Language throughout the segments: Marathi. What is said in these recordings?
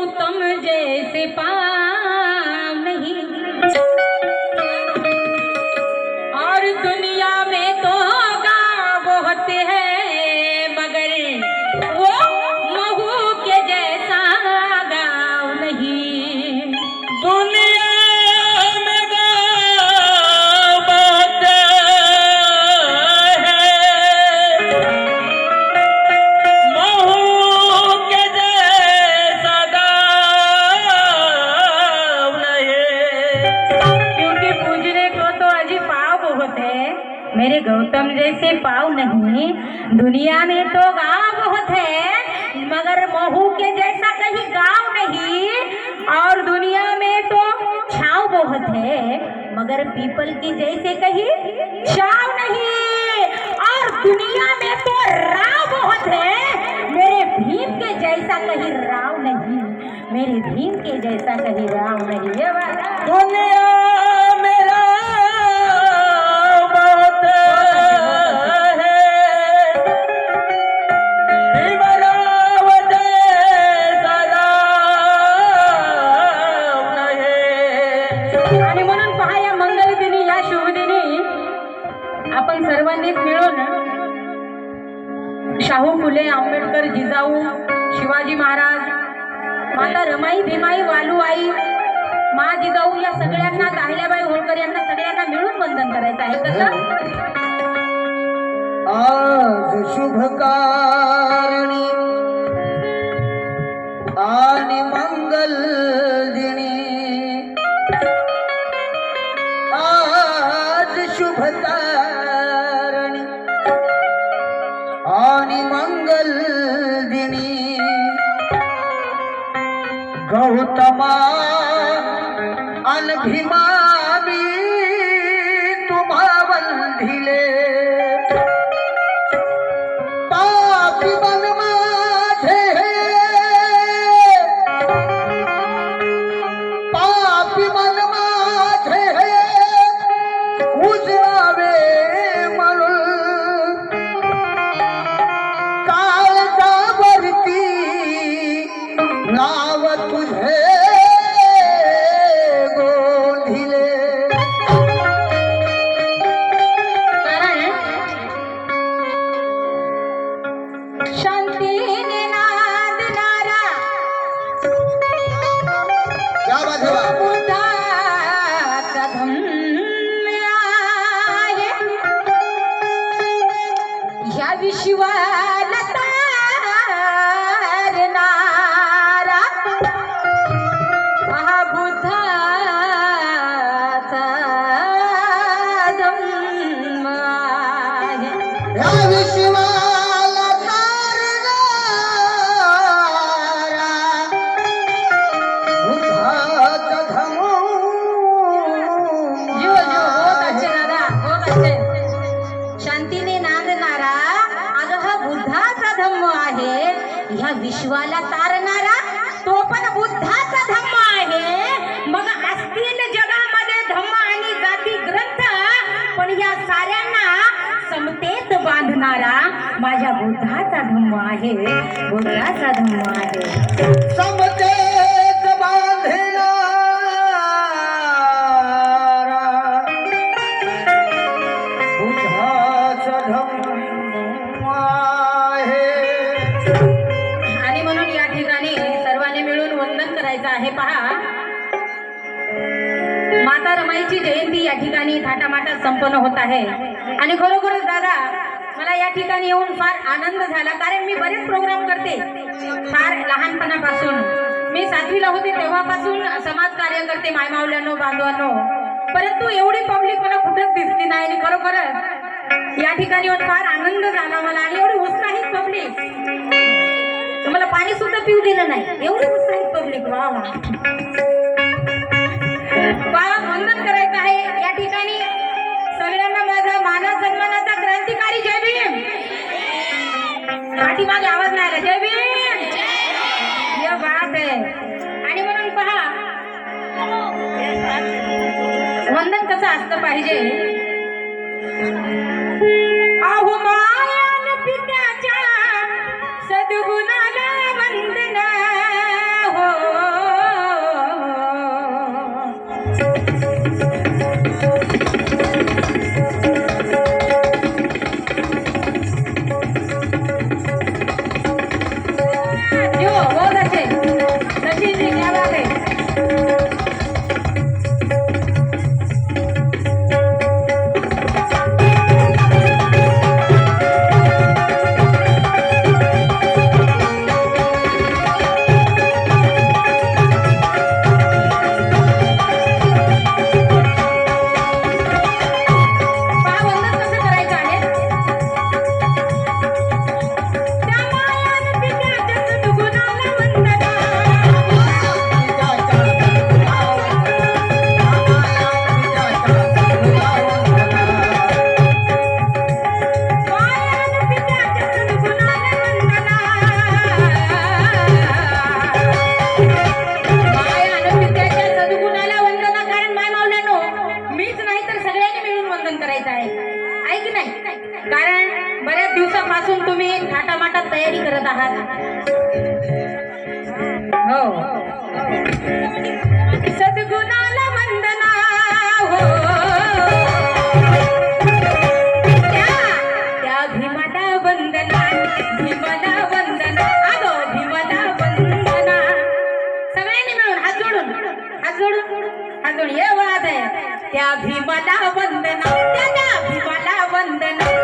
गौतम जैसे पा बहुत है मेरे गौतम जैसे पाव नहीं, दुनिया में तो गाँव बहुत है, मगर महू के जैसा कहीं गाँव नहीं, और दुनिया में तो छाव बहुत है, मगर पीपल की जैसे कहीं छाव नहीं, और दुनिया में तो राव बहुत है, मेरे भीम के जैसा कहीं राव नहीं, मेरे भीम के जैसा कहीं राव नहीं है। शाहू फुले आंबेडकर जिजाऊ शिवाजी महाराज माता रमाई भीमाई वालूआई मा जिजाऊ या सगळ्यांना दाहिल्याबाई होळकर यांना सगळ्यांना मिळून वंदन करायचं आहे. कसं? आज शुभ कारणी आणि मंगल आणि मंगल दिनी गौतमा अनभिमा जीवाला तारणारा तो पण बुद्धाचा धम्म आहे. मग असतील जगामध्ये धम्म आणि जाती ग्रंथ पण या साऱ्यांना समतेत बांधणारा माझ्या बुद्धाचा धम्म आहे बुद्धाचा धम्म आहे. समतेत बांधणारा बुद्धाचा धम्म आहे. रमाईची जयंती या ठिकाणी थाटामाटात संपन्न होत आहे. आणि खरोखरच दादा मला या ठिकाणी येऊन फार आनंद झाला कारण मी बरेच प्रोग्राम करते. फार लहानपणापासून. मी सातवीला होते तेव्हापासून समाज कार्य करते मायमावल्यानो बांधवांनो. परंतु एवढी पब्लिक मला कुठंच दिसली नाही आणि खरोखरच या ठिकाणी येऊन फार आनंद झाला मला आणि एवढी उत्साहित पब्लिक मला पाणी सुद्धा पिऊ दिलं नाही. एवढी उत्साहित पब्लिक वा वा. पाठीमागे आवाज नाही आला जय भीम! ये बात आहे आणि म्हणून पहा वंदन कसं असलं पाहिजे? आहो अजून अजून हात वाद. आहे त्या भीमाला वंदना त्या भीमाला वंदना.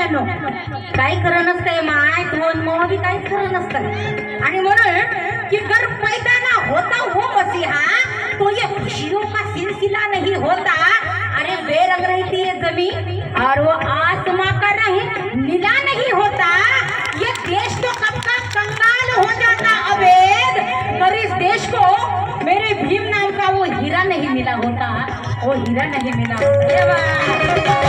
असतं काही खरं नसतंय माय तोन मोहबी काहीच खरं नसतं आणि म्हणून कि कर पैदा ना होता हो मसीहा तो ये खुशियों का सिलसिला नहीं होता. अरे बेरंग रहती है जमीन और वो आसमां का रंग नीला नहीं होता. ये देश तो कब का कंगाल हो जाता अवेद पर इस देश को मेरे भीम नाम का वो हीरा नहीं मिला होता. वो हीरा नहीं मिला होता.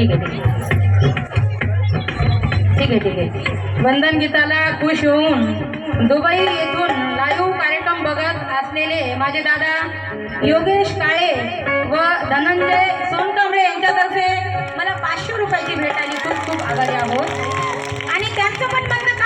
ठीक आहे ठीक आहे. ठीक आहे ठीक आहे. वंदन गीताला खुश होऊन दुबई येथून लाईव्ह कार्यक्रम बघत असलेले माझे दादा योगेश काळे व धनंजय सोनकांबळे यांच्यातर्फे मला पाचशे रुपयाची भेट आली खूप खूप आभारी आहोत. आणि त्यांचं पण म्हणणं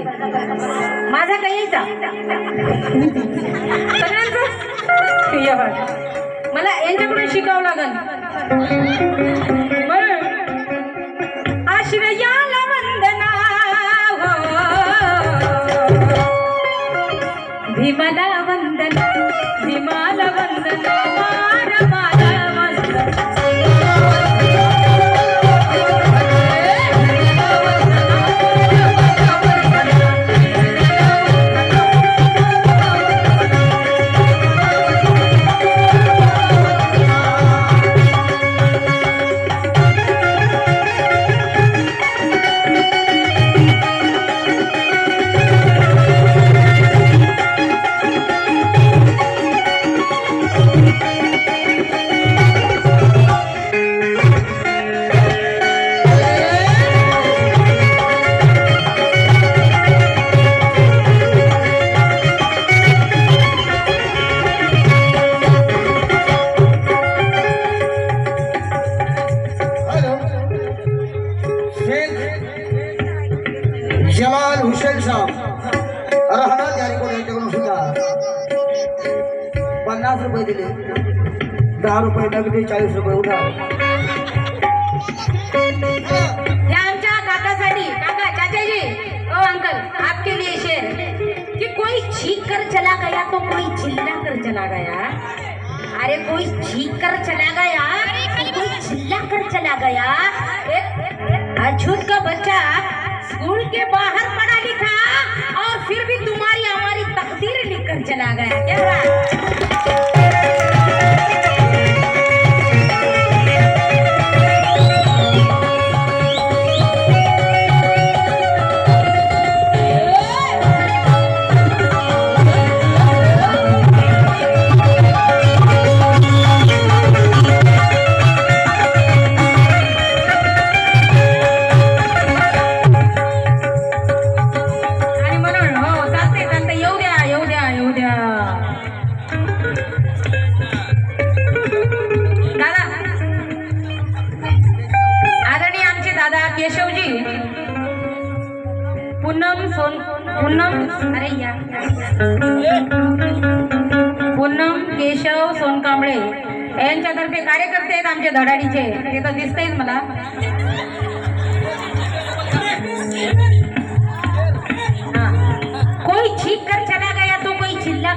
पाहिजे माझा काही यायचा सगळ्यांचं? मला यांच्याकडून शिकावं लागल. म्हणून आश्रयाला वंदना. हो. भीमाला चला गया। अरे, कोई छीक कर चला गया। कोई चिल्ला कर चला गया। अछूत का बच्चा स्कूल के बाहर पढ़ा लिखा, और फिर भी तुम्हारी हमारी तकदीर लिख कर चला गया। क्या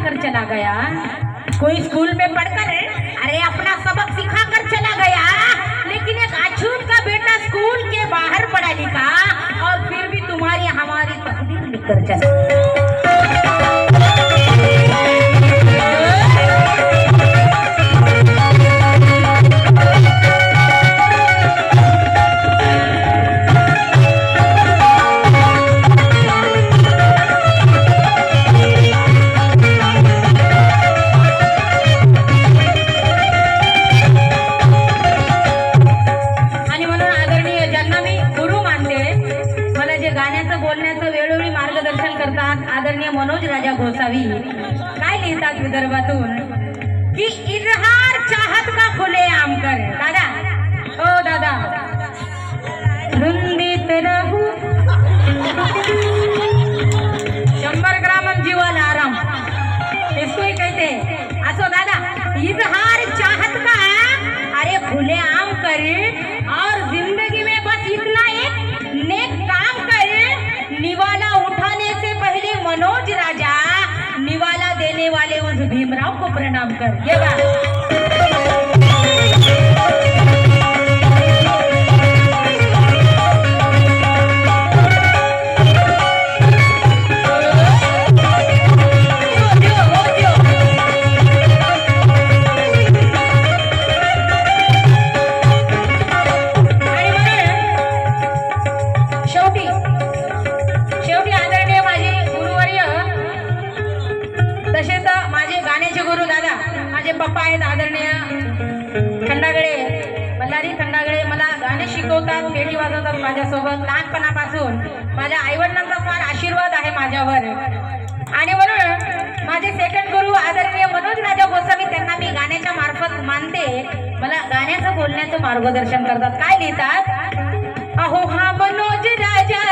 कर चला गया। कोई स्कूल में पढ़कर, अरे अपना सबक सिखा कर चला गया। लेकिन एक अछूत का बेटा स्कूल के बाहर पढ़ा लिखा, और फिर भी तुम्हारी हमारी तकदीर लिख कर चला मनोज राजा गोसावी. काय लिहितात विदर्भातून? की इजहार चाहत का खुले आमकर दादा. ओ दादा. रुंदीत राहू. शंभर ग्राम जीवाला आराम. इसको ही कहते असो दादा. इजहार चाहत का? अरे खुले आम करे. निवाला वाले उस भीमराव को प्रणाम कर। ये लहानपणापासून माझ्या आईवडिलांचा फार आशीर्वाद आहे माझ्यावर. आणि म्हणून माझे सेकंड गुरु आदरणीय मनोज राजा गोसावी त्यांना मी गाण्याच्या मार्फत मानते. मला गाण्याचं बोलण्याचं मार्गदर्शन करतात. काय लिहितात? अहो हा मनोज राजा